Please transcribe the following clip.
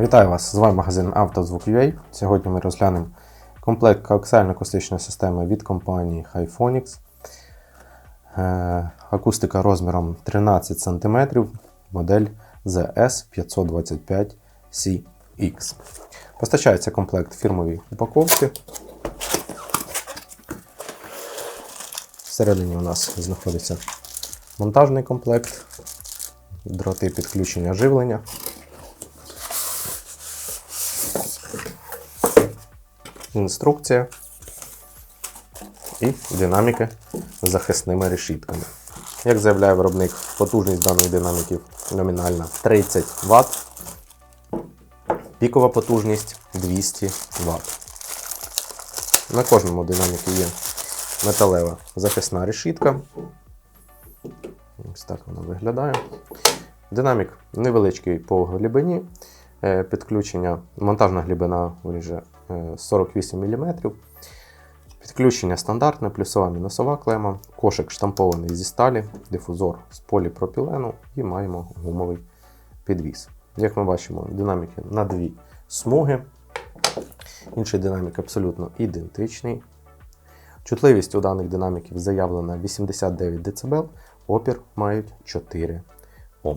Вітаю вас! З вами магазин «Автозвук.UA». Сьогодні ми розглянемо комплект коаксіально-акустичної системи від компанії Hyphonics. Е, Акустика розміром 13 см, модель ZS525CX. Постачається комплект фірмовій упаковці. Всередині у нас знаходиться монтажний комплект, дроти підключення живлення. Інструкція і динаміки з захисними решітками. Як заявляє виробник, потужність даних динаміків номінальна 30 Вт, пікова потужність 200 Вт. На кожному динаміку є металева захисна решітка. Ось так вона виглядає. Динамік невеличкий по глибині. Е, Підключення, монтажна глибина вже е, 48 мм. Підключення стандартне, плюсова мінусова клема, кошик штампований зі сталі, дифузор з поліпропілену і маємо гумовий підвіс. Як ми бачимо, динаміки на дві смуги. Інший динамік абсолютно ідентичний. Чутливість у даних динаміків заявлена 89 дБ, опір мають 4 Ом.